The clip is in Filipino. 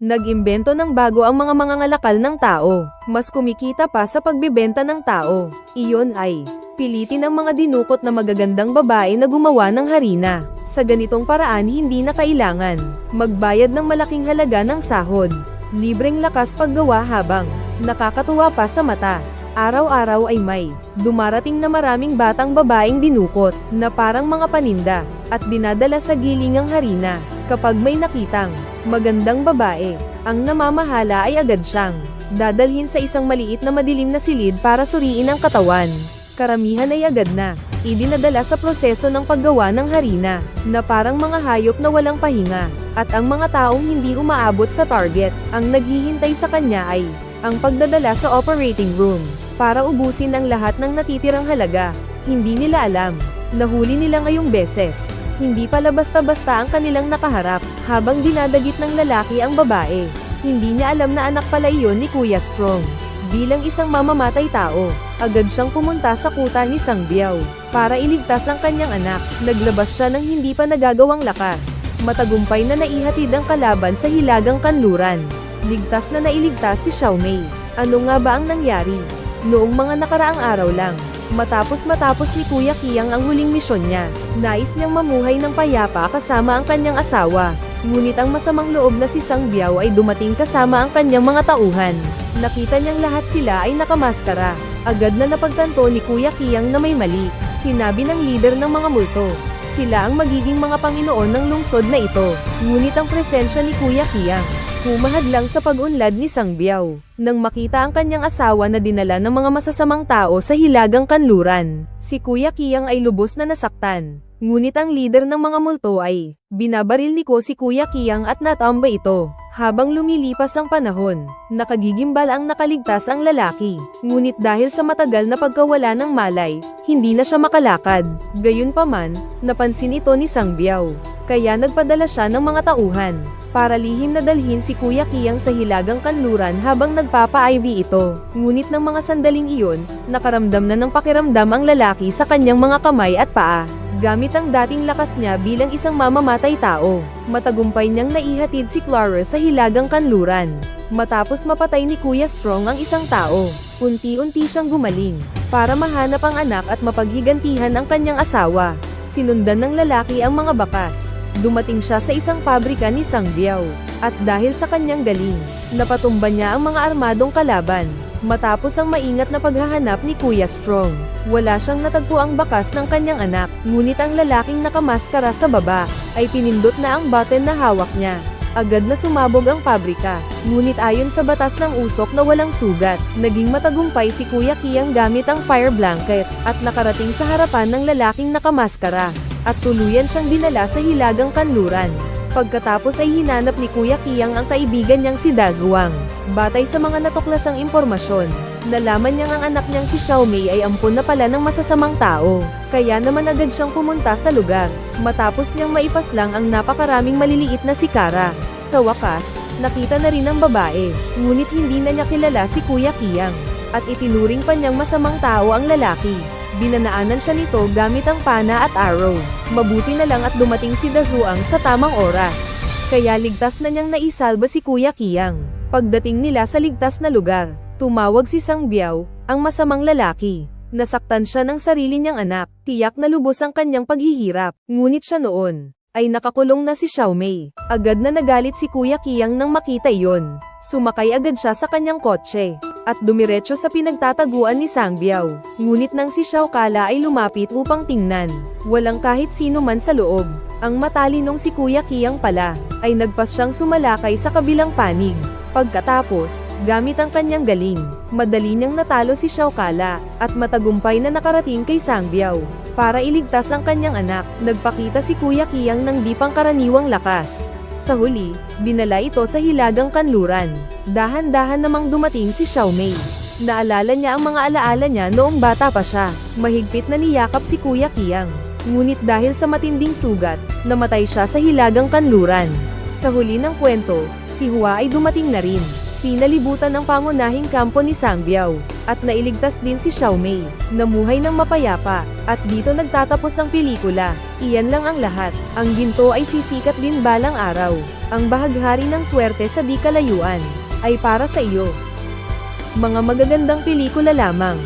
Nag-imbento ng bago ang mga mangangalakal ng tao. Mas kumikita pa sa pagbibenta ng tao. Iyon ay, pilitin ang mga dinukot na magagandang babae na gumawa ng harina. Sa ganitong paraan hindi na kailangan magbayad ng malaking halaga ng sahod. Libreng lakas paggawa habang nakakatuwa pa sa mata. Araw-araw ay may dumarating na maraming batang babaeng dinukot na parang mga paninda at dinadala sa gilingang harina. Kapag may nakitang magandang babae, ang namamahala ay agad siyang dadalhin sa isang maliit na madilim na silid para suriin ang katawan. Karamihan ay agad na idinadala sa proseso ng paggawa ng harina na parang mga hayop na walang pahinga at ang mga taong hindi umaabot sa target ang naghihintay sa kanya ay ang pagdadala sa operating room para ubusin ang lahat ng natitirang halaga. Hindi nila alam. Nahuli nila ngayong beses. Hindi pala basta-basta ang kanilang nakaharap habang dinadagit ng lalaki ang babae. Hindi niya alam na anak pala iyon ni Kuya Strong. Bilang isang mamamatay tao, agad siyang pumunta sa kuta ni Sangbiao para iligtas ang kanyang anak. Naglabas siya ng hindi pa nagagawang lakas. Matagumpay na naihatid ang kalaban sa hilagang kanluran. Ligtas na nailigtas si Xiaomei. Ano nga ba ang nangyari? Noong mga nakaraang araw lang, matapos matapos ni Kuya Kiyang ang huling misyon niya, nais niyang mamuhay ng payapa kasama ang kanyang asawa. Ngunit ang masamang loob na si Sang Biao ay dumating kasama ang kanyang mga tauhan. Nakita niyang lahat sila ay nakamaskara. Agad na napagtanto ni Kuya Kiyang na may mali. Sinabi ng leader ng mga multo. Sila ang magiging mga Panginoon ng lungsod na ito. Ngunit ang presensya ni Kuya Kiyang, humahad lang sa pag-unlad ni Sang Biao. Nang makita ang kanyang asawa na dinala ng mga masasamang tao sa hilagang kanluran, si Kuya Kiyang ay lubos na nasaktan. Ngunit ang leader ng mga multo ay, binabaril ni ko si Kuya Kiyang at natamba ito. Habang lumilipas ang panahon, nakagigimbal ang nakaligtas ang lalaki. Ngunit dahil sa matagal na pagkawala ng malay, hindi na siya makalakad. Gayunpaman, napansin ito ni Sang Biao. Kaya nagpadala siya ng mga tauhan, para lihim na dalhin si Kuya Kiyang sa hilagang kanluran habang nagpapa-IV ito. Ngunit ng mga sandaling iyon, nakaramdam na ng pakiramdam ang lalaki sa kanyang mga kamay at paa. Gamit ang dating lakas niya bilang isang mamamatay tao, matagumpay niyang naihatid si Clara sa hilagang kanluran. Matapos mapatay ni Kuya Strong ang isang tao, unti-unti siyang gumaling, para mahanap ang anak at mapaghigantihan ang kanyang asawa. Sinundan ng lalaki ang mga bakas. Dumating siya sa isang pabrika ni Sang Biao, at dahil sa kanyang galing, napatumba niya ang mga armadong kalaban. Matapos ang maingat na paghahanap ni Kuya Strong, wala siyang natagpo ang bakas ng kanyang anak, ngunit ang lalaking nakamaskara sa baba, ay pinindot na ang button na hawak niya. Agad na sumabog ang pabrika, ngunit ayon sa batas ng usok na walang sugat, naging matagumpay si Kuya Kiyang gamit ang fire blanket, at nakarating sa harapan ng lalaking nakamaskara, at tuluyan siyang dinala sa hilagang kanluran. Pagkatapos ay hinanap ni Kuya Kiyang ang kaibigan niyang si Dazuang. Batay sa mga natuklasang impormasyon, nalaman niyang ang anak niyang si Xiaomei ay ampun na pala ng masasamang tao. Kaya naman agad siyang pumunta sa lugar, matapos niyang maipaslang ang napakaraming maliliit na sikara. Sa wakas, nakita na rin ang babae, ngunit hindi na niya kilala si Kuya Kiyang, at itinuring pa niyang masamang tao ang lalaki. Binanaanan siya nito gamit ang pana at arrow. Mabuti na lang at dumating si Dazuang sa tamang oras. Kaya ligtas na niyang naisalba si Kuya Kiyang. Pagdating nila sa ligtas na lugar, tumawag si Sang Biao, ang masamang lalaki. Nasaktan siya ng sarili niyang anak, tiyak na lubos ang kanyang paghihirap. Ngunit siya noon, ay nakakulong na si Xiaomei. Agad na nagalit si Kuya Kiyang nang makita iyon. Sumakay agad siya sa kanyang kotse, at dumiretso sa pinagtataguan ni Sang Biao. Ngunit nang si Xiao Kala ay lumapit upang tingnan, walang kahit sino man sa loob. Ang matalinong si Kuya Kiyang pala, ay nagpas siyang sumalakay sa kabilang panig. Pagkatapos, gamit ang kanyang galing, madali niyang natalo si Xiao Kala, at matagumpay na nakarating kay Sang Biao. Para iligtas ang kanyang anak, nagpakita si Kuya Kiyang ng di pangkaraniwang lakas. Sa huli, dinala ito sa hilagang kanluran. Dahan-dahan namang dumating si Xiaomei. Naalala niya ang mga alaala niya noong bata pa siya. Mahigpit na niyakap si Kuya Kiyang. Ngunit dahil sa matinding sugat, namatay siya sa hilagang kanluran. Sa huli ng kwento, si Hua ay dumating na rin. Pinalibutan ang pangunahing kampo ni Sang Biao, at nailigtas din si Xiao Mei. Namuhay ng mapayapa, at dito nagtatapos ang pelikula. Iyan lang ang lahat. Ang ginto ay sisikat din balang araw. Ang bahaghari ng swerte sa di kalayuan, ay para sa iyo. Mga magagandang pelikula lamang.